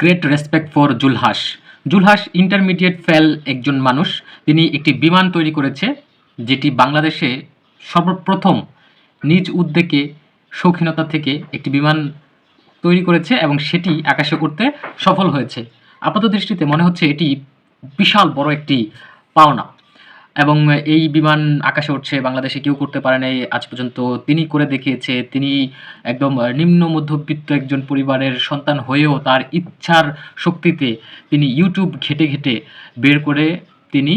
Great respect for Julhas Julhas intermediate fail একজন মানুষ। তিনি একটি বিমান তৈরি করেছে, যেটি বাংলাদেশে সর্বপ্রথম নিজ উদ্যোগে শৌখিনতা থেকে একটি বিমান তৈরি করেছে এবং সেটি আকাশে উঠতে সফল হয়েছে। আপাত দৃষ্টিতে মনে হচ্ছে এটি বিশাল বড় একটি পাওনা। এবং এই বিমান আকাশে উঠছে, বাংলাদেশে কেউ করতে পারে নাই। আজ পর্যন্ত তিনি করে দেখিয়েছে, তিনি একদম নিম্ন মধ্যবিত্ত একজন পরিবারের সন্তান হয়েও তার ইচ্ছার শক্তিতে তিনি ইউটিউব ঘেটে ঘেটে বের করে তিনি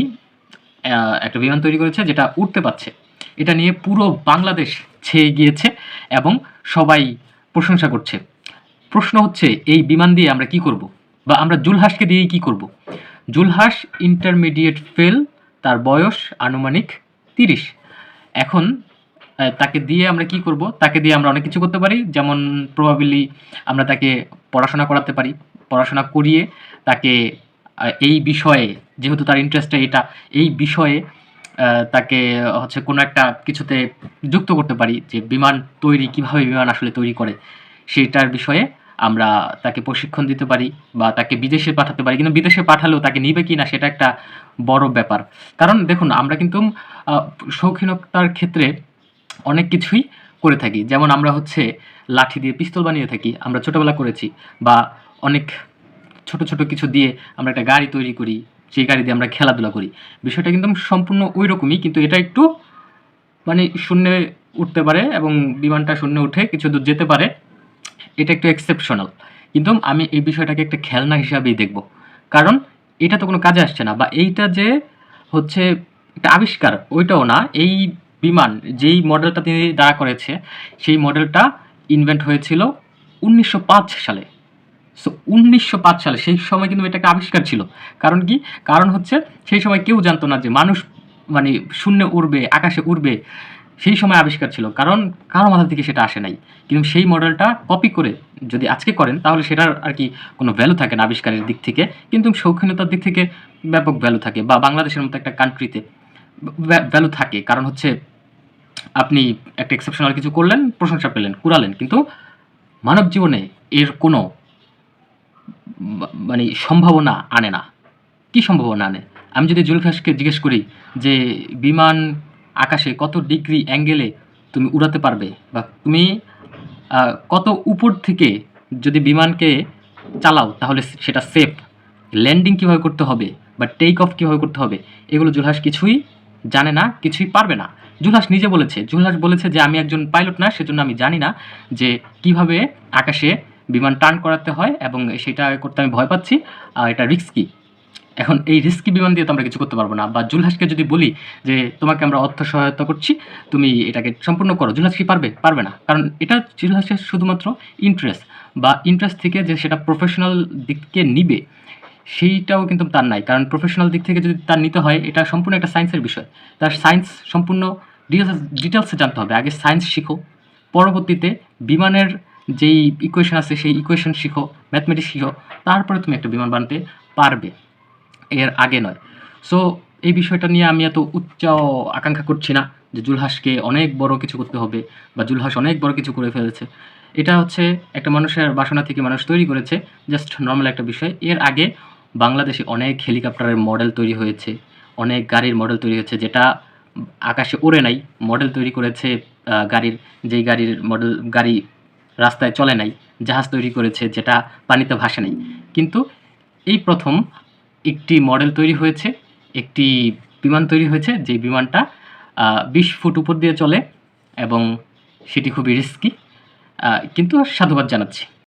একটা বিমান তৈরি করেছে যেটা উঠতে পারছে। এটা নিয়ে পুরো বাংলাদেশ ছেয়ে গিয়েছে এবং সবাই প্রশংসা করছে। প্রশ্ন হচ্ছে, এই বিমান দিয়ে আমরা কি করব? বা আমরা জুলহাসকে দিয়েই কি করব? জুলহাস ইন্টারমিডিয়েট ফেল তার বয়স আনুমানিক তিরিশ। এখন তাকে দিয়ে আমরা কি করব? তাকে দিয়ে আমরা অনেক কিছু করতে পারি। যেমন প্রবাবিলি আমরা তাকে পড়াশোনা করাতে পারি। পড়াশোনা করিয়ে তাকে এই বিষয়ে, যেহেতু তার ইন্টারেস্টটা এটা, এই বিষয়ে তাকে হচ্ছে কোনো একটা কিছুতে যুক্ত করতে পারি যে বিমান তৈরি, কীভাবে বিমান আসলে তৈরি করে, সেটার বিষয়ে আমরা তাকে প্রশিক্ষণ দিতে পারি বা তাকে বিদেশে পাঠাতে পারি। কিন্তু বিদেশে পাঠালেও তাকে নিবে কি না, সেটা একটা বড় ব্যাপার। কারণ দেখুন, আমরা কিন্তু শৌখিনতার ক্ষেত্রে অনেক কিছুই করে থাকি। যেমন আমরা হচ্ছে লাঠি দিয়ে পিস্তল বানিয়ে থাকি। আমরা ছোটোবেলা করেছি বা অনেক ছোট ছোট কিছু দিয়ে আমরা একটা গাড়ি তৈরি করি, সেই গাড়ি দিয়ে আমরা খেলাধুলা করি। বিষয়টা কিন্তু সম্পূর্ণ ওই রকমই কিন্তু এটা একটু মানে শূন্যে উঠতে পারে এবং বিমানটা শূন্যে উঠে কিছু দূর যেতে পারে। এটা একটু এক্সেপশনাল কিন্তু আমি এই বিষয়টাকে একটা খেলনা হিসাবেই দেখব। কারণ এটা তো কোনো কাজে আসছে না বা এইটা যে হচ্ছে একটা আবিষ্কার, ওইটাও না। এই বিমান, যেই মডেলটা তিনি দাঁড়া করেছে, সেই মডেলটা ইনভেন্ট হয়েছিল উনিশশো পাঁচ সালে। সো উনিশশো পাঁচ সালে, সেই সময় কিন্তু এটা একটা আবিষ্কার ছিল। কারণ কি? কারণ হচ্ছে সেই সময় কেউ জানতো না যে মানুষ মানে শূন্যে উড়বে, আকাশে উড়বে। সেই সময় আবিষ্কার ছিল, কারণ কারও মাথা থেকে সেটা আসে নাই। কিন্তু সেই মডেলটা কপি করে যদি আজকে করেন, তাহলে সেটার আর কি কোনো ভ্যালু থাকে না আবিষ্কারের দিক থেকে। কিন্তু শৌখিনতার দিক থেকে ব্যাপক ভ্যালু থাকে বা বাংলাদেশের মতো একটা কান্ট্রিতে ভ্যালু থাকে। কারণ হচ্ছে আপনি একটা এক্সেপশনাল কিছু করলেন, প্রশংসা পেলেন, কুড়ালেন। কিন্তু মানব জীবনে এর কোনো মানে সম্ভাবনা আনে না। কি সম্ভাবনা আনে? আমি যদি জুলখাসকে জিজ্ঞেস করি যে, বিমান আকাশে কত ডিগ্রি অ্যাঙ্গেলে তুমি উড়াতে পারবে বা তুমি কত উপর থেকে যদি বিমানকে চালাও তাহলে সেটা সেফ ল্যান্ডিং কীভাবে করতে হবে বা টেক অফ কীভাবে করতে হবে, এগুলো জুলহাস কিছুই জানে না, কিছুই পারবে না। জুলহাস নিজে বলেছে, জুলহাস বলেছে যে আমি একজন পাইলট না, সেজন্য আমি জানি না যে কীভাবে আকাশে বিমান টার্ন করাতে হয় এবং সেটা করতে আমি ভয় পাচ্ছি এটা রিস্কি এখন এই রিস্কি বিমান দিয়ে তো আমরা কিছু করতে পারব না। বা জুলহাসকে যদি বলি যে, তোমাকে আমরা অর্থ সহায়তা করছি, তুমি এটাকে সম্পূর্ণ করো। জুলহাস কি পারবে? পারবে না। কারণ এটা জুলহাসের শুধুমাত্র ইন্টারেস্ট বা ইন্টারেস্ট থেকে যে সেটা প্রফেশনাল দিককে নিবে, সেইটাও কিন্তু তার নাই। কারণ প্রফেশনাল দিক থেকে যদি তার নিতে হয়, এটা সম্পূর্ণ একটা সায়েন্সের বিষয়। তার সায়েন্স সম্পূর্ণ ডিটেলস ডিটেলসে জানতে হবে। আগে সায়েন্স শিখো। পরবর্তীতে বিমানের যেই ইকুয়েশন আছে, সেই ইকুয়েশন শিখো ম্যাথমেটিক্স শিখো। তারপরে তুমি একটা বিমান বানাতে পারবে। এর আগে নয়। সো এই বিষয়টা নিয়ে আমি এত উচ্চ আকাঙ্ক্ষা করছি না যে জুলহাসকে অনেক বড় কিছু করতে হবে বা জুলহাস অনেক বড় কিছু করে ফেলেছে। এটা হচ্ছে একটা মানুষের বাসনা থেকে মানুষ তৈরি করেছে জাস্ট নর্মাল একটা বিষয়। এর আগে বাংলাদেশে অনেক হেলিকপ্টারের মডেল তৈরি হয়েছে, অনেক গাড়ির মডেল তৈরি হয়েছে, যেটা আকাশে ওড়ে নাই মডেল তৈরি করেছে গাড়ির, যেই গাড়ির মডেল গাড়ি রাস্তায় চলে নাই, জাহাজ তৈরি করেছে, যেটা পানিতে ভাসে নাই। কিন্তু এই প্রথম একটি মডেল তৈরি হয়েছে, একটি বিমান তৈরি হয়েছে, যে বিমানটা বিশ ফুট উপর দিয়ে চলে এবং সেটি খুবই রিস্কি কিন্তু সাধুবাদ জানাচ্ছি।